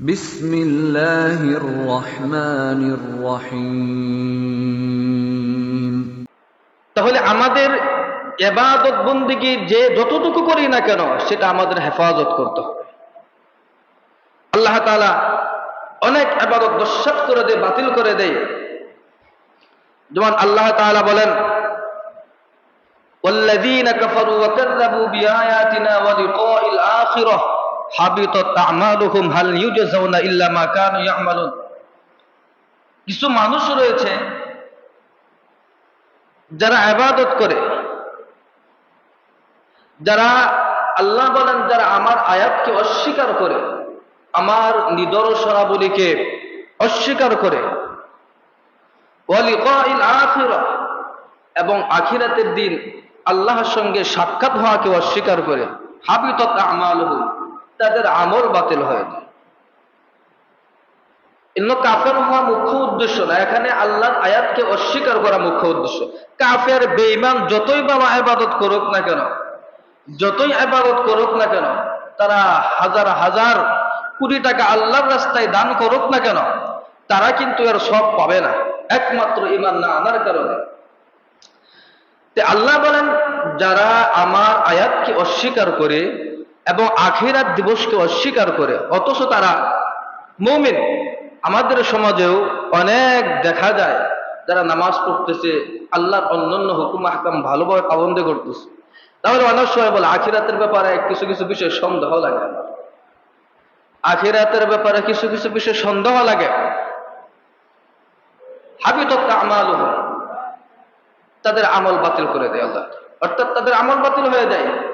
بسم الله الرحمن الرحيم তাহলে আমাদের এবাদত বন্দিগি যে যতটুকু করি না কেন সেটা আমাদের হেফাজত করতে হবে আল্লাহ তাআলা অনেক এবাদত দস্যাত করে দেয় বাতিল করে দেয় যেমন আল্লাহ তাআলা বলেন والذين كفروا وكذبوا بآياتنا ولقاء الآخرة কিছু মানুষ রয়েছে যারা আবাদত করে, যারা আল্লাহ বলেন যারা আমার আয়াতকে অস্বীকার করে, আমার নিদর্শনাবলীকে অস্বীকার করে। এবং আখিরাতের দিন আল্লাহর সঙ্গে সাক্ষাৎ হওয়াকে অস্বীকার করে। হাবিত আমাল তাদের আমল বাতিল হয়ে যায়। এন্য কাফের হওয়া মুখ্য উদ্দেশ্য না, এখানে আল্লাহর আয়াতকে অস্বীকার করা মুখ্য উদ্দেশ্য। কাফের বেঈমান যতই বাবা আবাদত করুক না কেন, যতই আবাদত করুক না কেন, তারা হাজার হাজার কোটি টাকা আল্লাহর রাস্তায় দান করুক না কেন, তারা কিন্তু এর সব পাবে না। একমাত্র ইমান না আনার কারণে। আল্লাহ বলেন, যারা আমার আয়াতকে অস্বীকার করে এবং আখিরাত দিবসকে অস্বীকার করে। অথচ তারা মৌমিন। আমাদের সমাজেও অনেক দেখা যায়, যারা নামাজ পড়তেছে, আল্লাহর অন্যান্য হুকুম হাকাম ভালোভাবে পাবন্দি করতেছে। তাহলে অনেক সময় বলে, আখিরাতের ব্যাপারে কিছু কিছু বিষয় সন্দেহ লাগে। আখিরাতের ব্যাপারে কিছু কিছু বিষয়ে সন্দেহ লাগে। হাবিত আমাল তাদের আমল বাতিল করে দেয় আল্লাহ। অর্থাৎ তাদের আমল বাতিল হয়ে যায়।